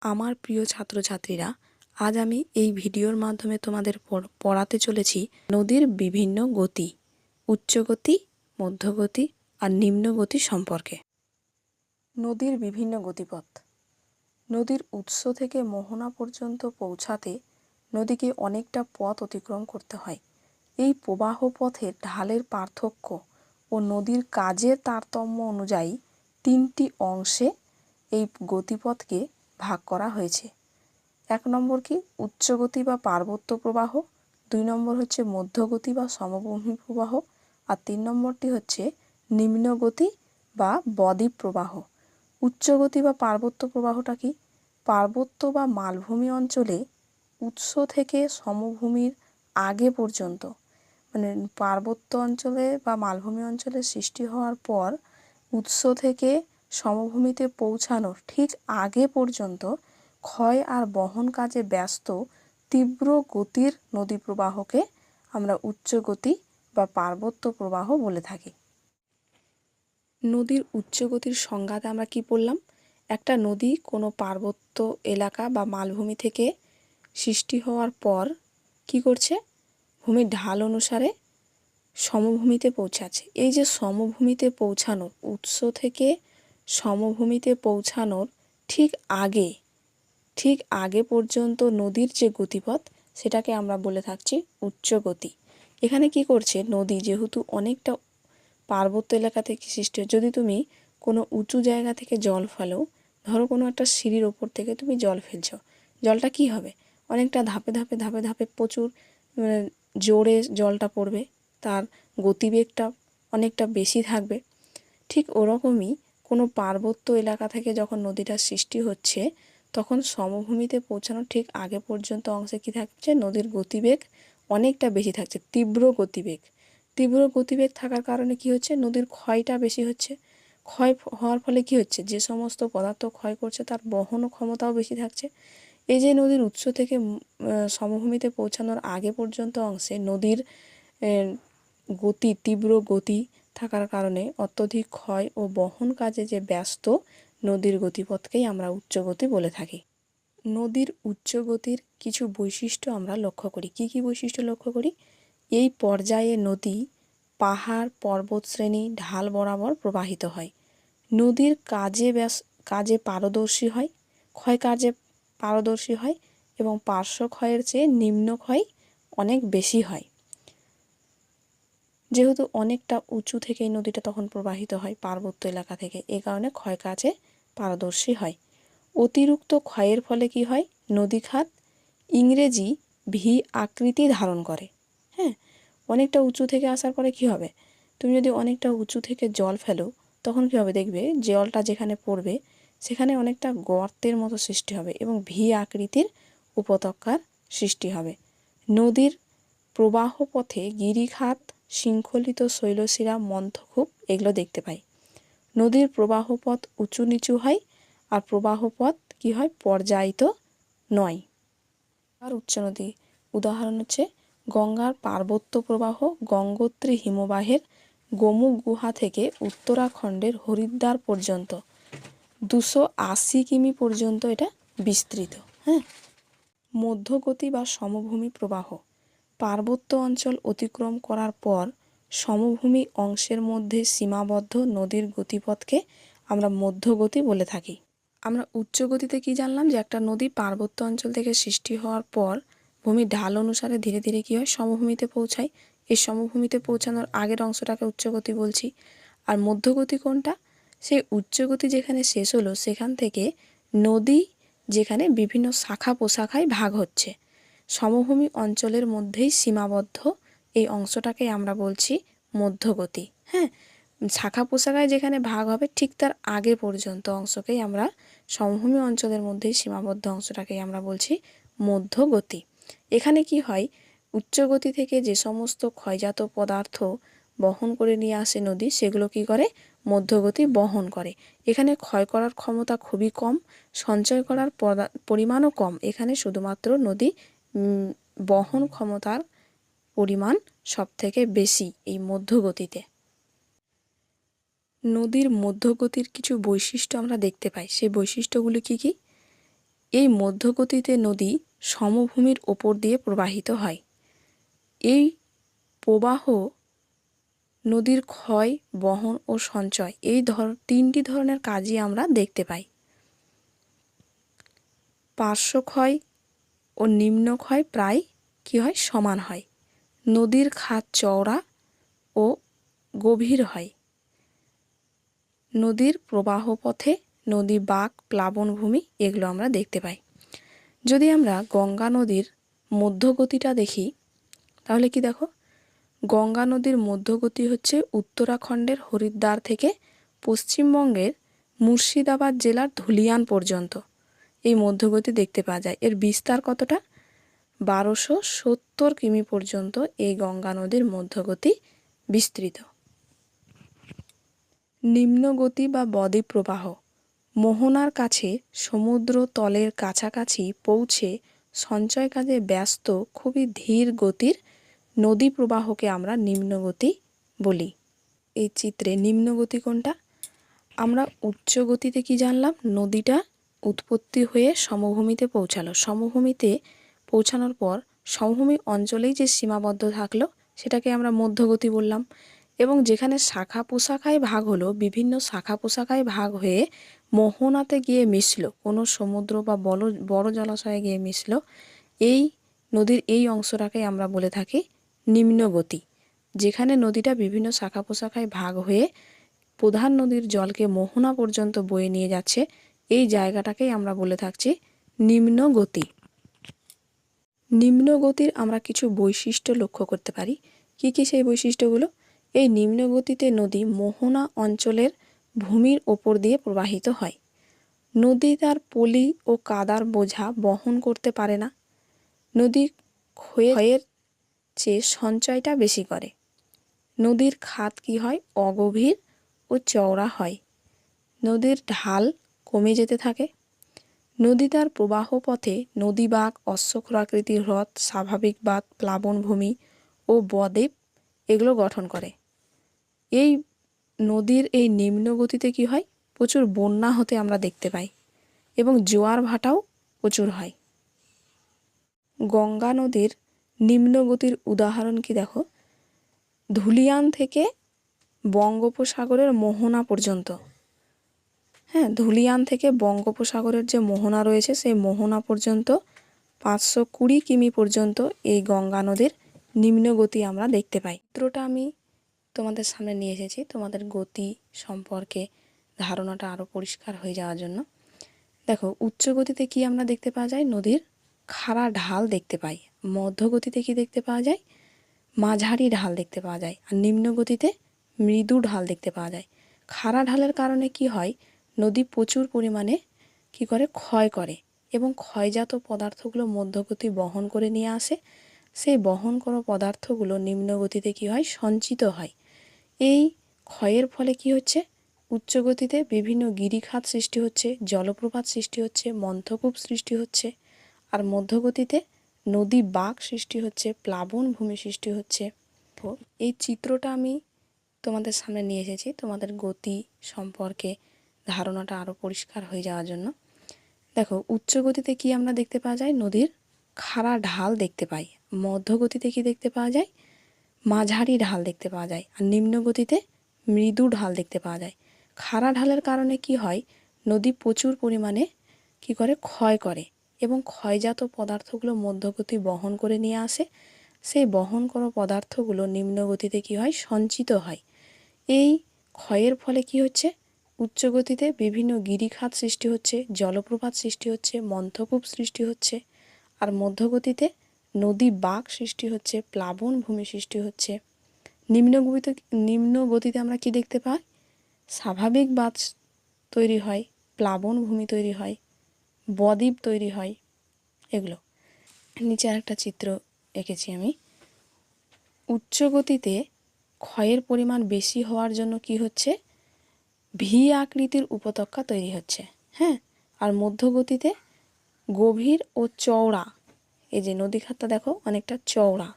আমার প্রিয় ছাত্রছাত্রীরা, আজ আমি এই ভিডিওর মাধ্যমে তোমাদের পড়- পড়াতে চলেছি নদীর বিভিন্ন গতি উচ্চগতি মধ্যগতি আর নিম্নগতি সম্পর্কে। নদীর বিভিন্ন গতিপথ। নদীর উৎস থেকে মোহনা পর্যন্ত পৌঁছাতে নদীকে অনেকটা পথ অতিক্রম করতে হয়। এই প্রবাহ পথের ঢালের পার্থক্য ও নদীর কাজের তারতম্য অনুযায়ী তিনটি অংশে এই গতিপথকে ভাগ করা হয়েছে। এক নম্বর কি? উচ্চগতি বা পার্বত্য প্রবাহ। দুই নম্বর হচ্ছে মধ্যগতি বা সমভূমি প্রবাহ। আর তিন নম্বরটি হচ্ছে নিম্নগতি বা বদ্বীপ প্রবাহ। উচ্চগতি বা পার্বত্য প্রবাহটা কি? পার্বত্য বা মালভূমি অঞ্চলে উৎস থেকে সমভূমির আগে পর্যন্ত মানে পার্বত্য অঞ্চলে বা মালভূমি অঞ্চলে সৃষ্টি হওয়ার পর উৎস থেকে সমভূমিতে পৌঁছানোর ঠিক আগে পর্যন্ত ক্ষয় আর বহন কাজে ব্যস্ত তীব্র গতির নদী প্রবাহকে আমরা উচ্চ গতি বা পার্বত্য প্রবাহ বলে থাকি। নদীর উচ্চ গতির সংজ্ঞাতে আমরা কি পড়লাম? একটা নদী কোনো পার্বত্য এলাকা বা মালভূমি থেকে সৃষ্টি হওয়ার পর কি করছে? ভূমির ঢাল অনুসারে সমভূমিতে পৌঁছাচ্ছে। এই যে সমভূমিতে পৌঁছানো উৎস থেকে সমভূমিতে পৌঁছানোর ঠিক আগে ঠিক আগে পর্যন্ত নদীর যে গতিপথ, সেটাকে আমরা বলে থাকছি উচ্চ গতি। এখানে কি করছে? নদী যেহেতু অনেকটা পার্বত্য এলাকা থেকে সৃষ্টি, যদি তুমি কোনো উঁচু জায়গা থেকে জল ফেলো, ধরো কোনো একটা সিঁড়ির ওপর থেকে তুমি জল ফেলছ, জলটা কি হবে? অনেকটা ধাপে ধাপে ধাপে ধাপে প্রচুর মানে জোরে জলটা পড়বে, তার গতিবেগটা অনেকটা বেশি থাকবে। ঠিক ওরকমই কোনো পার্বত্য এলাকা থেকে যখন নদীটা সৃষ্টি হচ্ছে, তখন সমভূমিতে পৌঁছানোর ঠিক আগে পর্যন্ত অংশে কী থাকছে? নদীর গতিবেগ অনেকটা বেশি থাকছে, তীব্র গতিবেগ। তীব্র গতিবেগ থাকার কারণে কি হচ্ছে? নদীর ক্ষয়টা বেশি হচ্ছে। ক্ষয় হওয়ার ফলে কি হচ্ছে? যে সমস্ত পদার্থ ক্ষয় করছে, তার বহন ক্ষমতাও বেশি থাকছে। এই যে নদীর উৎস থেকে সমভূমিতে পৌঁছানোর আগে পর্যন্ত অংশে নদীর গতি, তীব্র গতি থাকার কারণে অত্যধিক ক্ষয় ও বহন কাজে যে ব্যস্ত, নদীর গতিপথকেই আমরা উচ্চগতি বলে থাকি। নদীর উচ্চগতির কিছু বৈশিষ্ট্য আমরা লক্ষ্য করি। কি কি বৈশিষ্ট্য লক্ষ্য করি? এই পর্যায়ে নদী, পাহাড়, পর্বতশ্রেণী, ঢাল বরাবর প্রবাহিত হয়। নদীর কাজে ব্যাস, কাজে পারদর্শী হয়, ক্ষয় কাজে পারদর্শী হয় এবং পার্শ্ব ক্ষয়ের চেয়ে নিম্ন ক্ষয় অনেক বেশি হয়। যেহেতু অনেকটা উঁচু থেকে এই নদীটা তখন প্রবাহিত হয় পার্বত্য এলাকা থেকে, এ কারণে ক্ষয় কাজে পারদর্শী হয়। অতিরিক্ত ক্ষয়ের ফলে কি হয়? নদীখাত ইংরেজি ভি আকৃতি ধারণ করে। হ্যাঁ অনেকটা উঁচু থেকে আসার পরে কি হবে? তুমি যদি অনেকটা উঁচু থেকে জল ফেলো, তখন কি হবে দেখবে? জলটা যেখানে পড়বে, সেখানে অনেকটা গর্তের মতো সৃষ্টি হবে এবং ভি আকৃতির উপত্যকার সৃষ্টি হবে। নদীর প্রবাহ পথে গিরিখাত শৃঙ্খলিত শৈলশিরা, মন্থকূপ, এগুলো দেখতে পাই। নদীর প্রবাহপথ উঁচু নিচু হয়, আর প্রবাহ পথ কী হয়? পর্যায়িত নয়। আর উচ্চ নদী। উদাহরণ হচ্ছে গঙ্গার পার্বত্য প্রবাহ গঙ্গোত্রী হিমবাহের গোমুখ গুহা থেকে উত্তরাখণ্ডের হরিদ্বার পর্যন্ত। দুশো আশি কিমি পর্যন্ত এটা বিস্তৃত হ্যাঁ? মধ্যগতি বা সমভূমি প্রবাহ। পার্বত্য অঞ্চল অতিক্রম করার পর সমভূমি অংশের মধ্যে সীমাবদ্ধ নদীর গতিপথকে আমরা মধ্যগতি বলে থাকি। আমরা উচ্চ গতিতে কি জানলাম যে একটা নদী পার্বত্য অঞ্চল থেকে সৃষ্টি হওয়ার পর ভূমির ঢাল অনুসারে ধীরে ধীরে কী হয়? সমভূমিতে পৌঁছায়। এই সমভূমিতে পৌঁছানোর আগের অংশটাকে উচ্চগতি বলছি। আর মধ্যগতি কোনটা? সেই উচ্চগতি যেখানে শেষ হলো সেখান থেকে নদী যেখানে বিভিন্ন শাখা প্রশাখায় ভাগ হচ্ছে। সমভূমি অঞ্চলের মধ্যেই সীমাবদ্ধ। এই অংশটাকে আমরা বলছি মধ্যগতি। হ্যাঁ শাখা প্রশাখায় যেখানে ভাগ হবে ঠিক তার আগে পর্যন্ত অংশকেই আমরা সমভূমি অঞ্চলের মধ্যেই সীমাবদ্ধ অংশটাকেই আমরা বলছি মধ্যগতি। এখানে কি হয়? উচ্চগতি থেকে যে সমস্ত ক্ষয়জাত পদার্থ বহন করে নিয়ে আসে নদী, সেগুলো কি করে? মধ্যগতি বহন করে। এখানে ক্ষয় করার ক্ষমতা খুবই কম, সঞ্চয় করার পরিমাণও কম। এখানে শুধুমাত্র নদী বহন ক্ষমতার পরিমাণ সবথেকে বেশি এই মধ্যগতিতে। নদীর মধ্যগতির কিছু বৈশিষ্ট্য আমরা দেখতে পাই। সেই বৈশিষ্ট্যগুলি কি কি? এই মধ্যগতিতে নদী সমভূমির ওপর দিয়ে প্রবাহিত হয়। এই প্রবাহ নদীর ক্ষয়, বহন ও সঞ্চয় এই ধর, তিনটি ধরনের কাজই আমরা দেখতে পাই। পার্শ্বক্ষয় ও নিম্নক্ষয় প্রায় কী হয়? সমান হয়। নদীর খাত চওড়া ও গভীর হয়। নদীর প্রবাহ পথে নদী বাঁক প্লাবনভূমি এগুলো আমরা দেখতে পাই। যদি আমরা গঙ্গা নদীর মধ্যগতিটা দেখি, তাহলে কি দেখো? গঙ্গা নদীর মধ্যগতি হচ্ছে উত্তরাখণ্ডের হরিদ্বার থেকে পশ্চিমবঙ্গের মুর্শিদাবাদ জেলার ধুলিয়ান পর্যন্ত। এই মধ্যগতি দেখতে পাওয়া যায়। এর বিস্তার কতটা? বারোশো সত্তর কিমি পর্যন্ত এই গঙ্গা নদীর মধ্যগতি বিস্তৃত। নিম্নগতি বা বদ্বীপ প্রবাহ। মোহনার কাছে সমুদ্র তলের কাছাকাছি পৌঁছে সঞ্চয় কাজে ব্যস্ত খুবই ধীর গতির নদী প্রবাহকে আমরা নিম্নগতি বলি। এই চিত্রে নিম্নগতি কোনটা? আমরা উচ্চ গতিতে কি জানলাম? নদীটা উৎপত্তি হয়ে সমভূমিতে পৌঁছালো। সমভূমিতে পৌঁছানোর পর সমভূমি অঞ্চলেই যে সীমাবদ্ধ থাকল, সেটাকে আমরা মধ্যগতি বললাম। এবং যেখানে শাখা পোশাখায় ভাগ হলো, বিভিন্ন শাখা পোশাখায় ভাগ হয়ে মোহনাতে গিয়ে মিশল। কোনো সমুদ্র বা বড় বড় জলাশয়ে গিয়ে মিশল। এই নদীর এই অংশটাকে আমরা বলে থাকি নিম্নগতি, যেখানে নদীটা বিভিন্ন শাখা পোশাখায় ভাগ হয়ে প্রধান নদীর জলকে মোহনা পর্যন্ত বয়ে নিয়ে যাচ্ছে। এই জায়গাটাকেই আমরা বলে থাকছি নিম্ন গতি। নিম্ন গতির আমরা কিছু বৈশিষ্ট্য লক্ষ্য করতে পারি। কি কি সেই বৈশিষ্ট্যগুলো? এই নিম্ন গতিতে নদী মোহনা অঞ্চলের ভূমির ওপর দিয়ে প্রবাহিত হয়। নদী তার পলি ও কাদার বোঝা বহন করতে পারে না। নদী ক্ষয়ের চেয়ে সঞ্চয়টা বেশি করে। নদীর খাত কি হয়? অগভীর ও চওড়া হয়। নদীর ঢাল কমে যেতে থাকে। নদী তার প্রবাহ পথে নদী বাঁক অশ্বক্ষরাকৃতির হ্রদ, স্বাভাবিক বাঁধ প্লাবনভূমি ও বদ্বীপ এগুলো গঠন করে। এই নদীর এই নিম্ন গতিতে কি হয়? প্রচুর বন্যা হতে আমরা দেখতে পাই এবং জোয়ার ভাটাও প্রচুর হয়। গঙ্গা নদীর নিম্ন গতির উদাহরণ কি দেখো? ধুলিয়ান থেকে বঙ্গোপসাগরের মোহনা পর্যন্ত। হ্যাঁ ধুলিয়ান থেকে বঙ্গোপসাগরের যে মোহনা রয়েছে, সেই মোহনা পর্যন্ত, পাঁচশো কুড়ি কিমি পর্যন্ত এই গঙ্গা নদীর নিম্ন গতি আমরা দেখতে পাই। চিত্রটা আমি তোমাদের সামনে নিয়ে এসেছি, তোমাদের গতি সম্পর্কে ধারণাটা আরও পরিষ্কার হয়ে যাওয়ার জন্য। দেখো, উচ্চ গতিতে কি আমরা দেখতে পাওয়া যায়? নদীর খাড়া ঢাল দেখতে পাই। মধ্যগতিতে কি দেখতে পাওয়া যায়? মাঝারি ঢাল দেখতে পাওয়া যায়। আর নিম্ন গতিতে মৃদু ঢাল দেখতে পাওয়া যায়। খাড়া ঢালের কারণে কি হয়? নদী প্রচুর পরিমাণে কি করে ক্ষয় করে এবং ক্ষয়জাত পদার্থগুলো মধ্যগতি বহন করে নিয়ে আসে। সেই বহন করা পদার্থগুলো নিম্ন গতিতে কী হয়? সঞ্চিত হয়। এই ক্ষয়ের ফলে কি হচ্ছে? উচ্চ গতিতে বিভিন্ন গিরিখাত সৃষ্টি হচ্ছে, জলপ্রপাত সৃষ্টি হচ্ছে, মন্থকূপ সৃষ্টি হচ্ছে আর মধ্যগতিতে নদী বাঘ সৃষ্টি হচ্ছে, প্লাবন ভূমি সৃষ্টি হচ্ছে। এই চিত্রটা আমি তোমাদের সামনে নিয়ে এসেছি। তোমাদের গতি সম্পর্কে ধারণাটা আরও পরিষ্কার হয়ে যাওয়ার জন্য। দেখো, উচ্চ গতিতে কি আমরা দেখতে পাওয়া যায়? নদীর খাড়া ঢাল দেখতে পাই। মধ্য গতিতে কি দেখতে পাওয়া যায়? মাঝারি ঢাল দেখতে পাওয়া যায়। আর নিম্ন গতিতে মৃদু ঢাল দেখতে পাওয়া যায়। খাড়া ঢালের কারণে কি হয়? নদী প্রচুর পরিমাণে কি করে? ক্ষয় করে এবং ক্ষয়জাত পদার্থগুলো মধ্যগতি বহন করে নিয়ে আসে। সেই বহন করা পদার্থগুলো নিম্ন গতিতে কী হয়? সঞ্চিত হয়। এই ক্ষয়ের ফলে কি হচ্ছে? উচ্চ গতিতে বিভিন্ন গিরিখাত সৃষ্টি হচ্ছে, জলপ্রপাত সৃষ্টি হচ্ছে, মন্থকূপ সৃষ্টি হচ্ছে, আর মধ্যগতিতে নদী বাঁক সৃষ্টি হচ্ছে, প্লাবন ভূমি সৃষ্টি হচ্ছে। নিম্ন গতিতে নিম্ন গতিতে আমরা কি দেখতে পাই? স্বাভাবিক বাঁধ তৈরি হয়, প্লাবন ভূমি তৈরি হয়, বদ্বীপ তৈরি হয়, এগুলো। নিচে আরেকটা চিত্র এঁকেছি আমি। উচ্চ গতিতে ক্ষয়ের পরিমাণ বেশি হওয়ার জন্য কি হচ্ছে? ভি আকৃতির উপত্যকা তৈরি হচ্ছে হ্যাঁ? আর মধ্যগতিতে গভীর ও চওড়া, এই যে নদী খাতটা দেখো, অনেকটা চওড়া,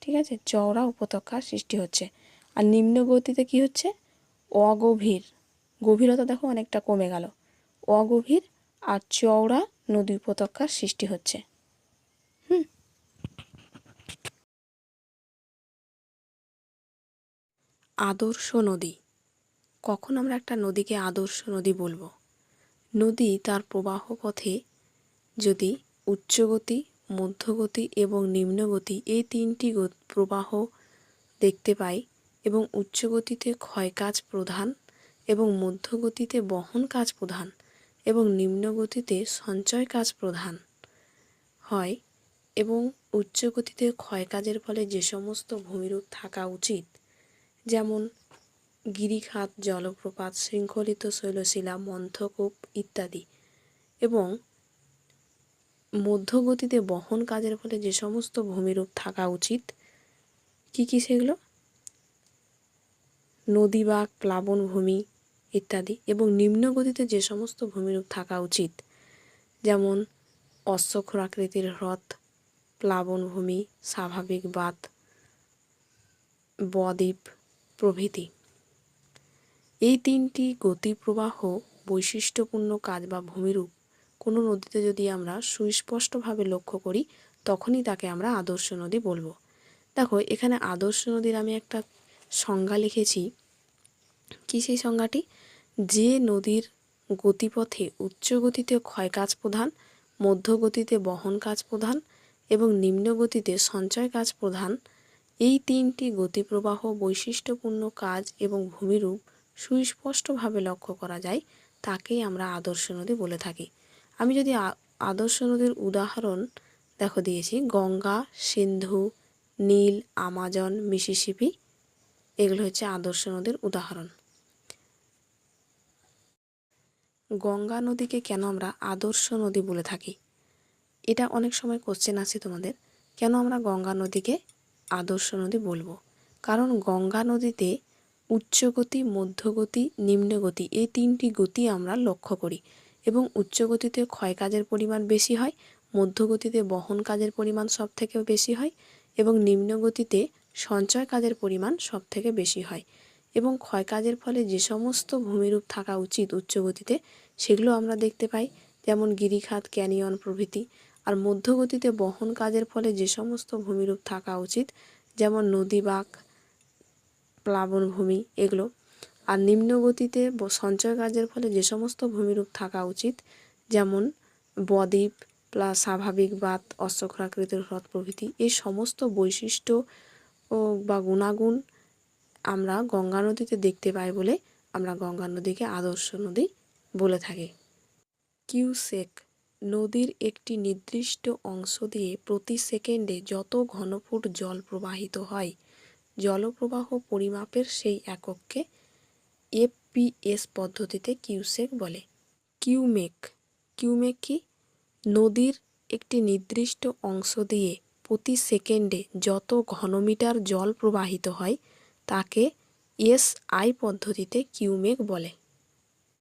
ঠিক আছে? চওড়া উপত্যকার সৃষ্টি হচ্ছে। আর নিম্ন গতিতে কি হচ্ছে? অগভীর, গভীরতা দেখো অনেকটা কমে গেল। অগভীর আর চওড়া নদী উপত্যকার সৃষ্টি হচ্ছে। হুম। আদর্শ নদী। কখন আমরা একটা নদীকে আদর্শ নদী বলব? নদী তার প্রবাহ পথে যদি উচ্চগতি, মধ্যগতি এবং নিম্নগতি এই তিনটি প্রবাহ দেখতে পাই এবং উচ্চগতিতে ক্ষয় কাজ প্রধান এবং মধ্যগতিতে বহন কাজ প্রধান এবং নিম্নগতিতে সঞ্চয় কাজ প্রধান হয় এবং উচ্চগতিতে ক্ষয় কাজের ফলে যে সমস্ত ভূমিরূপ থাকা উচিত, যেমন গিরিখাত, জলপ্রপাত, শৃঙ্খলিত শৈলশিলা, মন্থকূপ ইত্যাদি এবং মধ্যগতিতে বহন কাজের ফলে যে সমস্ত ভূমিরূপ থাকা উচিত, কি কি সেগুলো? নদী বা প্লাবনভূমি ইত্যাদি এবং নিম্নগতিতে যে সমস্ত ভূমিরূপ থাকা উচিত, যেমন অশ্বক্ষরাকৃতির হ্রদ প্লাবনভূমি স্বাভাবিক বাত বদ্বীপ প্রভৃতি। এই তিনটি গতিপ্রবাহ বৈশিষ্ট্যপূর্ণ কাজ বা ভূমিরূপ কোনো নদীতে যদি আমরা সুস্পষ্টভাবে লক্ষ্য করি, তখনই তাকে আমরা আদর্শ নদী বলব। দেখো, এখানে আদর্শ নদীর আমি একটা সংজ্ঞা লিখেছি। কী সেই সংজ্ঞাটি? যে নদীর গতিপথে উচ্চ গতিতে ক্ষয় কাজ প্রধান মধ্য গতিতে বহন কাজ প্রধান এবং নিম্ন গতিতে সঞ্চয় কাজ প্রধান, এই তিনটি গতিপ্রবাহ বৈশিষ্ট্যপূর্ণ কাজ এবং ভূমিরূপ সুস্পষ্টভাবে লক্ষ্য করা যায়, তাকেই আমরা আদর্শ নদী বলে থাকি। আমি যদি আদর্শ নদীর উদাহরণ দেখো দিয়েছি, Ganga, Sindhu, Nile, Amazon, Mississippi, এগুলো হচ্ছে আদর্শ নদীর উদাহরণ। গঙ্গা নদীকে কেন আমরা আদর্শ নদী বলে থাকি? এটা অনেক সময় কোশ্চেন আছে তোমাদের। কেন আমরা গঙ্গা নদীকে আদর্শ নদী বলব? কারণ গঙ্গা নদীতে উচ্চগতি, মধ্যগতি, নিম্নগতি এই তিনটি গতি আমরা লক্ষ্য করি এবং উচ্চগতিতে ক্ষয় কাজের পরিমাণ বেশি হয়, মধ্যগতিতে বহন কাজের পরিমাণ সব থেকে বেশি হয় এবং নিম্নগতিতে সঞ্চয় কাজের পরিমাণ সব থেকে বেশি হয় এবং ক্ষয় কাজের ফলে যে সমস্ত ভূমিরূপ থাকা উচিত উচ্চগতিতে সেগুলো আমরা দেখতে পাই, যেমন গিরিখাত, ক্যানিয়ন প্রভৃতি আর মধ্যগতিতে বহন কাজের ফলে যে সমস্ত ভূমিরূপ থাকা উচিত, যেমন নদী বাঁক প্লাবনভূমি এগুলো। আর নিম্ন গতিতে সঞ্চয় কাজের ফলে যে সমস্ত ভূমিরূপ থাকা উচিত, যেমন বদ্বীপ প্লাস স্বাভাবিক বাত অশ্বক্ষরাকৃতির হ্রদ প্রভৃতি, এই সমস্ত বৈশিষ্ট্য ও বা গুণাগুণ আমরা গঙ্গা নদীতে দেখতে পাই বলে আমরা গঙ্গা নদীকে আদর্শ নদী বলে থাকি। কিউসেক নদীর একটি নির্দিষ্ট অংশ দিয়ে প্রতি সেকেন্ডে যত ঘনফুট জল প্রবাহিত হয় জলপ্রবাহ পরিমাপের সেই একককে এফপিএস পদ্ধতিতে কিউসেক বলে। কিউমেক কিউমেক কি? নদীর একটি নির্দিষ্ট অংশ দিয়ে প্রতি সেকেন্ডে যত ঘনমিটার জল প্রবাহিত হয়, তাকে এসআই পদ্ধতিতে কিউমেক বলে।